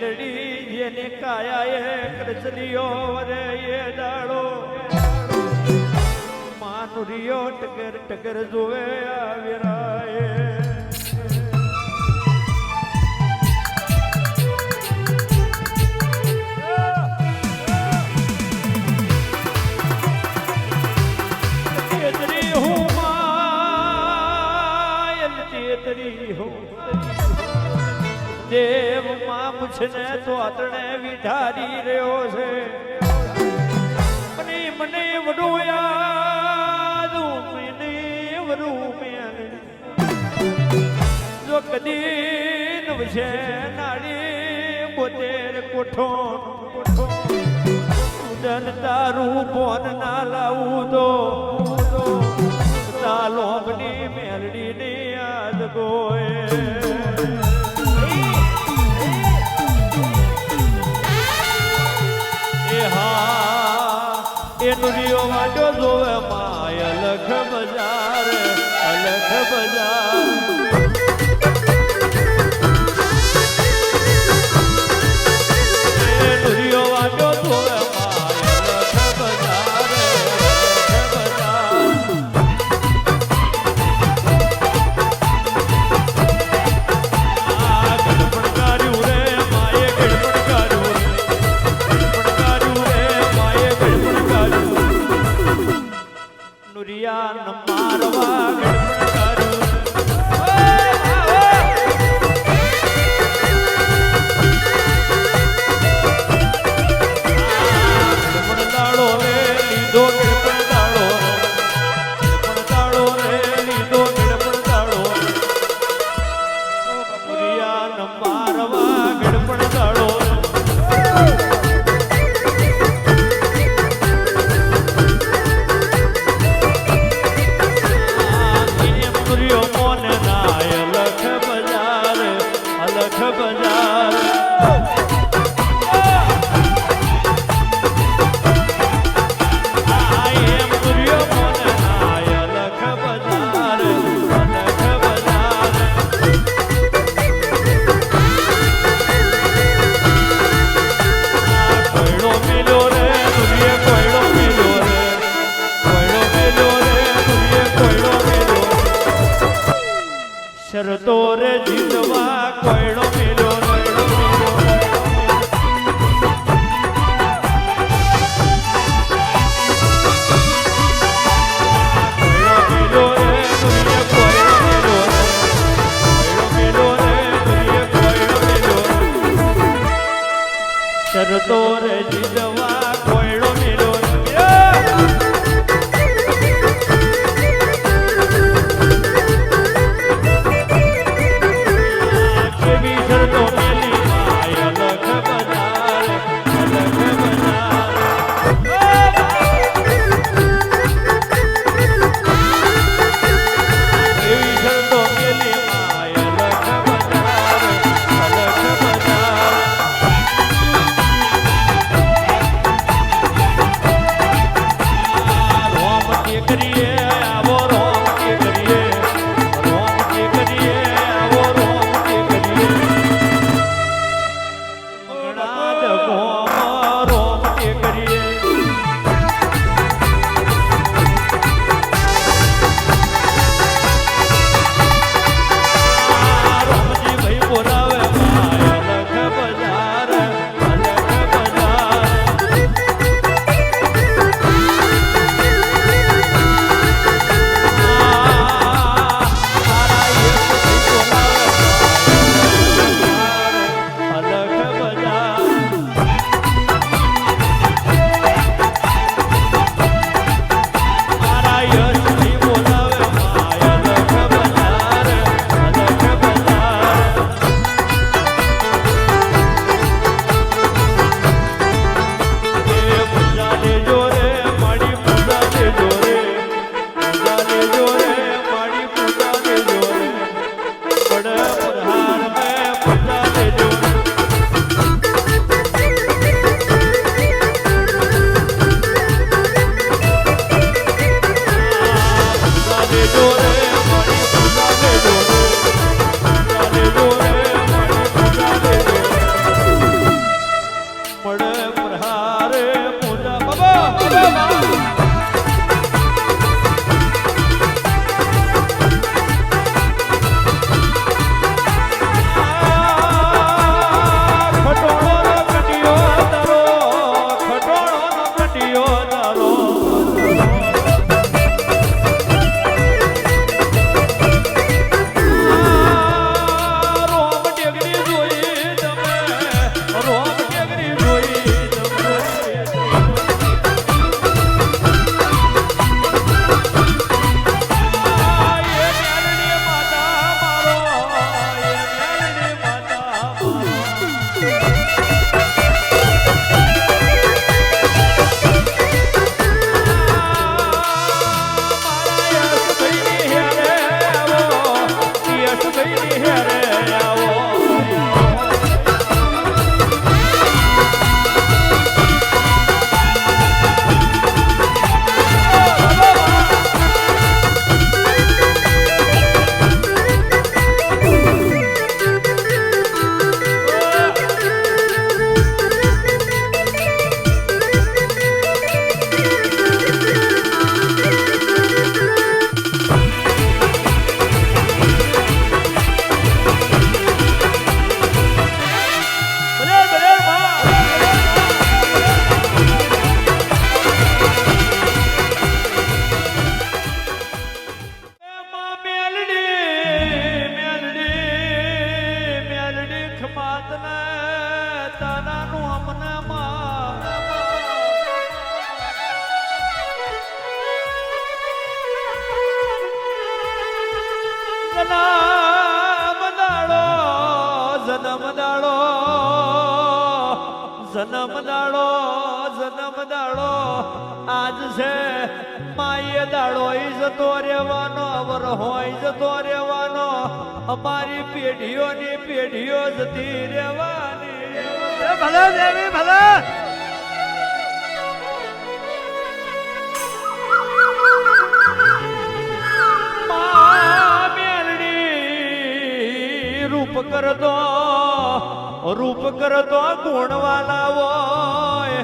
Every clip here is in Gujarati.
મેલડી એને કાયા એ કરચલીઓ વરે એ દાડો. માનુરીઓ ટગર ટગર જોવે આવેરાયે ને તો આતણે વિઠારી રહ્યો છે. મને મને વડોયા મને વડું જો કદી વિશે નાળી બોતેર કોઠો કોઠો. ઉદન તારું ફોન ના લાવું તો તાલો મેલડી ને યાદ ગો 不要 મોન નાય અલખ બજાર અલખ બજાર. સરદોર જીતવા કોયડો જનમ દાડો જન્મ દાડો. આજ છે માએ દાડો ઈ જતો રહેવાનો અવર હોય જતો રહેવાનો. અમારી પેઢીઓની પેઢીઓ જતી રહેવાની. ભલે દેવી ભલે. રૂપ કરતો રૂપ કરતો ગુણવાલા હોય.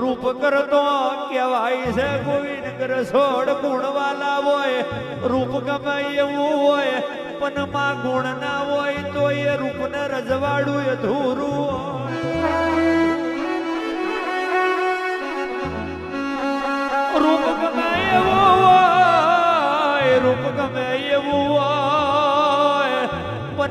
રૂપ કરતો કહેવાય છે ગોવિંદ રસોડ ગુણવાલા હોય. રૂપ કમાય એવું હોય, પણ માં ગુણ ના હોય તો એ રૂપને રજવાડું અધૂરું રૂપ ગમે એવું હોય, રૂપ ગમે એવું હોય.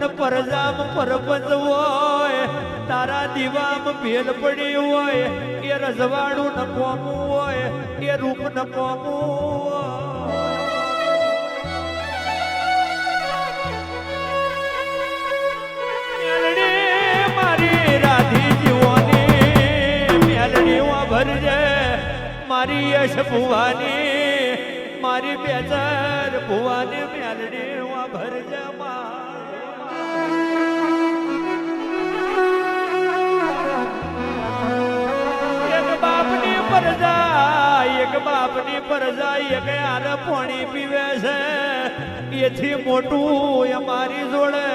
પણ પરજામ પરપત હોય તારા દીવામ ભેલ પડી હોય, એ રજવાડું નકોમું હોય, એ રૂપ નકોમું હોય. મારી રાધી જીવોની મેલડી ભરજે મારી યશ ભુવાની, મારી બેચર ભુવાની, મેલડી ભરજે એક પરજા એક બાપની પરજા એક આર પાણી પીવે છે. એથી મોટું અમારી જોડે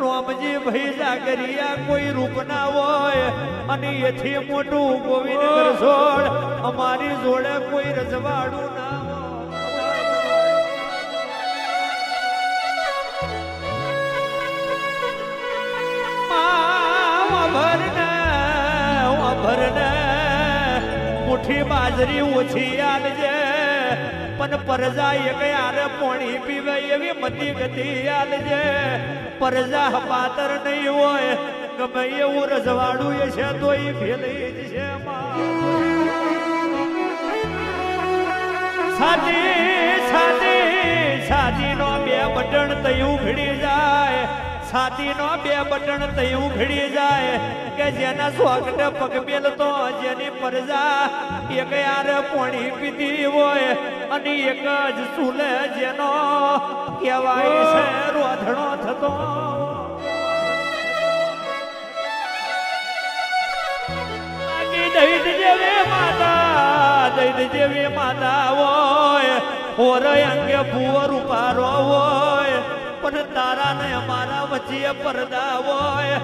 રોમજી ભાઈ જાગરિયા કોઈ રૂપ ના હોય. અને એથી મોટું ગોવિંદ રસોડ અમારી જોડે કોઈ રજવાડું મુઠ્ઠી બાજરી ઓછી આલજે પણ પરજા એક યાર પોણી પીવે એવી મતી ગતિ આલજે પરજા પાતર નહીં હોય, ગમે એવું રજવાડું એ છે તો એ જ છે સાદી સાદી સાદી નો બે બટન તયું ભીડી જાય. સાદી નો બે બટન તયું ભીડી જાય કે જેના સ્વાગત પગ તો પરજા એક યાર પોણી પીધી હોય અને એક જ સુલે જેનો કહેવાય છે રોધણો થતો. દૈત જેવી માતા, દૈત જેવી માતા હોય, હોર અંગે ભૂવો રૂપારો હોય, પણ તારા ને અમારા વચ્ચે પરદા હોય.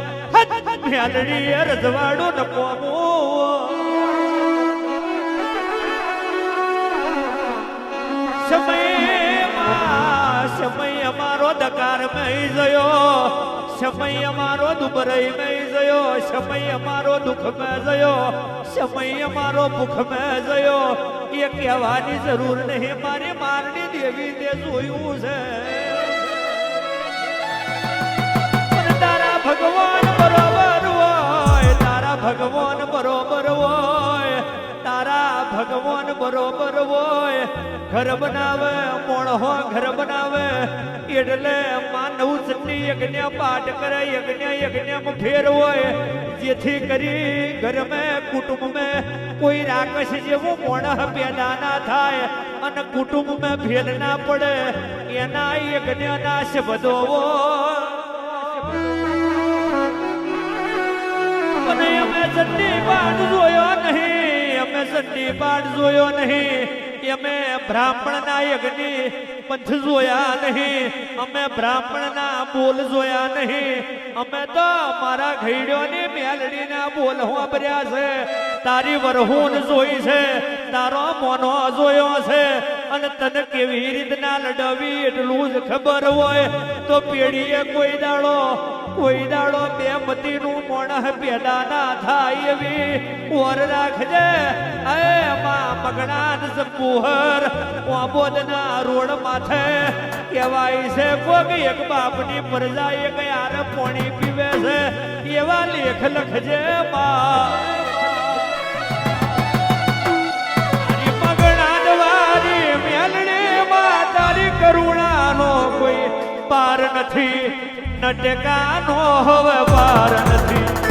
મેલડી રજવાડું ન કોમું સમય અમારો દકાર મહી ગયો સમય અમારો દુબરઈ મહી ગયો સમય અમારો દુઃખ મેં ગયો સમય અમારો ભૂખ મેં ગયો એ કહેવાની જરૂર નહીં, મારી મારની દેવી તે જોયું છે. તારા ભગવાન બરોબર હોય, તારા ભગવાન બરોબર હોય, તારા ભગવાન બરોબર હોય ઘર બનાવે મોણહો ઘર બનાવે. એટલે માનવ ચટણી યજ્ઞ પાઠ કરે, યજ્ઞ, યજ્ઞમાં ફેર હોય. જેથી કરી ઘર મેં, કુટુંબ મેં કોઈ રાકશ જેવું મોણહ પેદા ના થાય અને કુટુંબ મેં ભેદ ના પડે. એના યજ્ઞ નાશ બધો અમે ચંડી પાઠ જોયો નહીં, અમે ચંડી પાઠ જોયો નહીં. અમે બ્રાહ્મણના યજ્ઞ પંથ જોયા નહીં. અમે બ્રાહ્મણના બોલ જોયા નહીં. અમે તો મારા ઘઈડ્યોની મેલડીના બોલ હોંભર્યા છે. તારી વરહુન જોઈ છે. તારો મોનો જોયો છે અને તને કેવી રીતના લડવી એટલું જ ખબર હોય તો પેઢીએ કોઈ દાડો કોઈ દાડો બે મતીનું મોણ પેદા ના થાય એવી ઓર રાખજે. અરે માં મગણાન સપુહર ઓબોદના રોડ માથે કહેવાય છે કોક એક બાપની પ્રજા એક યાર પોણી પીવે છે? એવા લેખ લખજે માં નથી. નટકાનો ટેકાનો હવે વાર નથી.